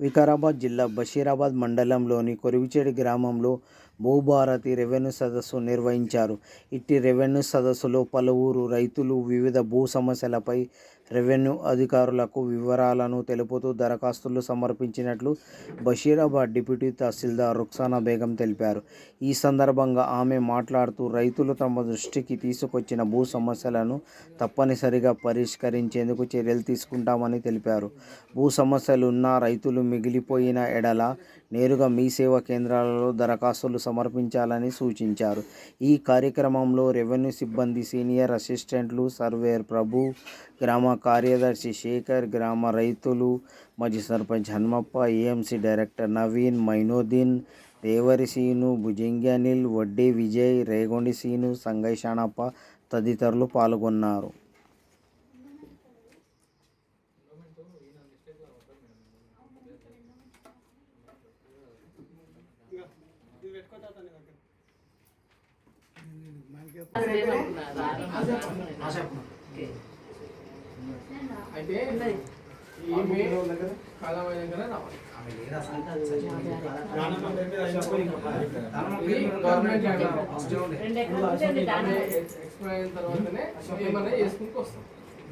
వికారాబాద్ జిల్లా బషీరాబాద్ మండలంలోని కొరివిచేడు గ్రామంలో భూభారతి రెవెన్యూ సదస్సు నిర్వహించారు. ఇట్టి రెవెన్యూ సదస్సులో పలువురు రైతులు వివిధ భూ సమస్యలపై రెవెన్యూ అధికారులకు వివరాలను తెలుపుతూ దరఖాస్తులు సమర్పించినట్లు బషీరాబాద్ డిప్యూటీ తహసీల్దార్ రుక్సానా బేగం తెలిపారు. ఈ సందర్భంగా ఆమె మాట్లాడుతూ రైతులు తమ దృష్టికి తీసుకొచ్చిన భూ సమస్యలను తప్పనిసరిగా పరిష్కరించేందుకు చర్యలు తీసుకుంటామని తెలిపారు. భూ సమస్యలు ఉన్న రైతులు మిగిలిపోయిన ఎడల నేరుగా మీ సేవా కేంద్రాలలో దరఖాస్తులు సమర్పించాలని సూచించారు. ఈ కార్యక్రమంలో రెవెన్యూ సిబ్బంది సీనియర్ అసిస్టెంట్లు సర్వేయర్ ప్రభు గ్రామ కార్యదర్శి శేఖర్ గ్రామ రైతులు మాజీ sarpanch Hanmappa AMC director Naveen Mainoddin Devari Seenu Bhujangi Anil Vaddi Vijay రేగొండి scene Sangai షాణప్ప తదితరులు పాల్గొన్నారు. అయితే ఈమె కాలం రావాలి గవర్నమెంట్ ఎక్స్పైర్ అయిన తర్వాతనే ఏమన్నా చేసుకుంటూ వస్తాం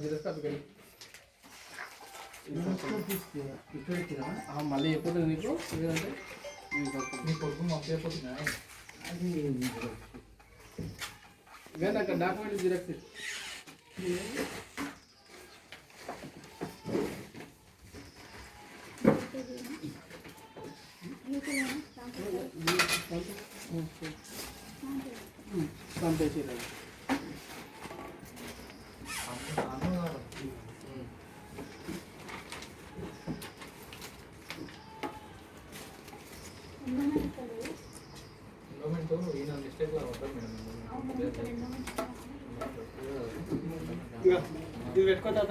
జిరస్ కాపీ ఇక్కడ ఇచ్చినా మళ్ళీ ఎప్పుడు నీకు లేదంటే నీ కొడుకు మొక్క అయిపోతున్నా అది ఇవేనా అక్కడ డాక్యుమెంట్ జిరాక్స్ పంపించారు ಇನ್ನೊಂದು ಇಷ್ಟೇ ಮೇಡಮ್ ಇದು ಎಟ್ಕೋತಾ